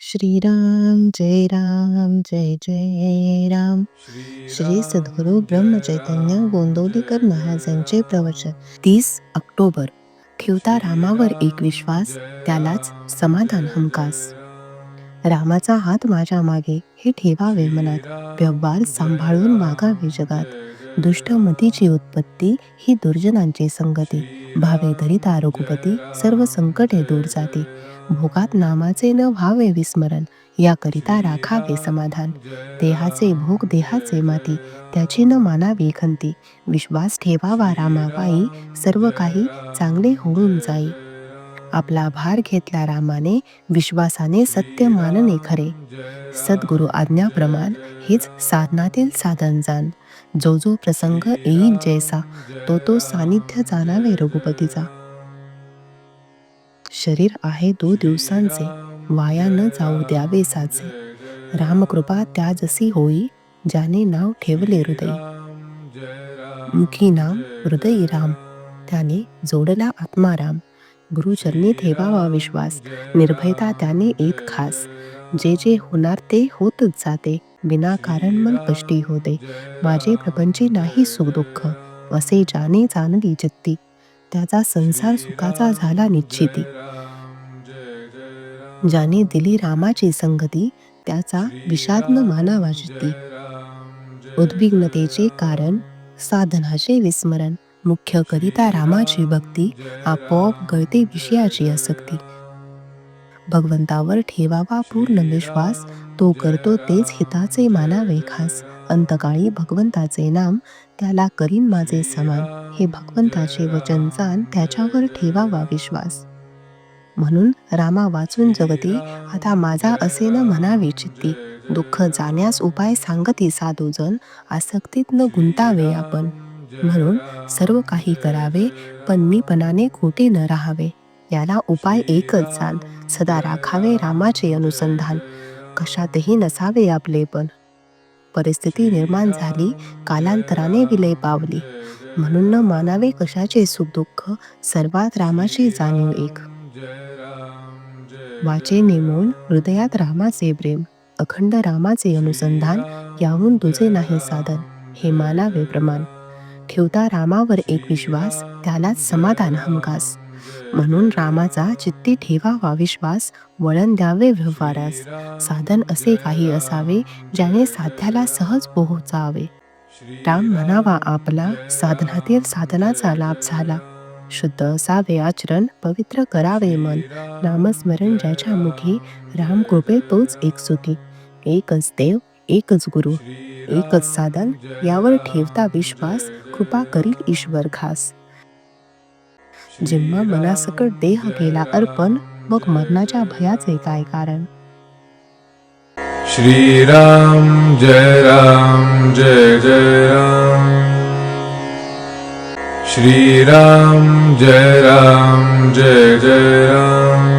श्रीराम जय राम जय जय राम. श्री सद्गुरु ब्रह्म चैतन्य गोंदवलीकर महाराजांचे प्रवचन. तीस ऑक्टोबर. ठेवता रामावर एक विश्वास त्यालाच समाधान हमकास रामाचा हात माझ्या मागे हे ठेवावे मनात. व्यवहार सांभाळून वागावे जगात. दुष्ट मतीची उत्पत्ती ही दुर्जनांची संगती. भावे धरिता आरोगपती सर्व संकटे दूर जाते. भोगात नामाचे न व्हावे विस्मरण याकरिता राखावे समाधान. देहाचे भोग देहाचे माती त्याची न मानावी खंती विश्वास ठेवावा रामाबाई सर्व काही चांगले होऊन जाई. आपला भार घेतला रामाने विश्वासाने सत्य मानणे खरे. सद्गुरु आज्ञाप्रमाण हेच साधनातील साधन जाण. जो जो प्रसंग येईल जैसा तो तो सानिध्य जाणावे रघुपतीचा. शरीर आहे दो दिवसांचे वाया न जाऊ द्यावे साचे. रामकृपा त्या जसी होई ज्याने नाव ठेवले हृदय. मुखी नाम हृदयी राम त्याने जोडला आत्माराम गुरुचरणी ठेवावा विश्वास निर्भयता त्याने एक खास. जे जे होणार ते होतच जाते. विनाकारण मन कष्टी होते. माझे प्रपंचे नाही सुख दुःख असे जाणे जाणली चित्ती त्याचा संसार सुखाचा झाला निश्चिती. ज्याने दिली रामाची संगती त्याचा विषादन माना वाजती उद्विग्नतेचे कारण साधनाचे विस्मरण मुख्य करिता रामाची भक्ती आपोआप गळते विषयाची आसक्ती. भगवंतावर ठेवावा पूर्ण विश्वास. तो करतो तेच हिताचे मानावे खास. अंतकाळी भगवंताचे नाम त्याला करीन माझे समान. हे भगवंताचे वचन जाण त्याच्यावर ठेवावा विश्वास. म्हणून रामा वाचून जगती. आता माझा असे न म्हणावे चित्ती. दुःख जाण्यास उपाय सांगती साधूजन. आसक्तीत न गुंतावे आपण. म्हणून सर्व काही करावे पण मीपणाने खोटे न राहावे. याला उपाय एकच जाण सदा राखावे रामाचे अनुसंधान. कशातही नसावे आपले पण परिस्थिती निर्माण झाली कालांतराने विलय पावली. म्हणून न मानावे कशाचे सुख दुःख सर्वात रामाची जाणीव एक. वाचे नेमून हृदयात रामाचे प्रेम अखंड रामाचे अनुसंधान याहून तुझे नाही साधन हे मानावे प्रमाण. ठेवता रामावर एक विश्वास त्यालाच समाधान हमकास म्हणून रामाचा चित्ती ठेवावा विश्वास वळण द्यावे व्यवहारास. साधन असे काही असावे ज्याने साध्याला सहज पोहोचावे. राम म्हणावा आपला साधनातील साधनाचा लाभ झाला. शुद्ध असावे आचरण पवित्र करावे मन. नामस्मरण ज्याच्या मुखी राम कृपे तोच एक सुखी. एकच देव एकच गुरु एकच साधन यावर ठेवता विश्वास कृपा करील ईश्वर खास. जेव्हा मनासकट देह केला अर्पण मग मरणाच्या भयाचे काय कारण? श्रीराम जय राम जय जय राम. श्रीराम जय राम जय जय राम.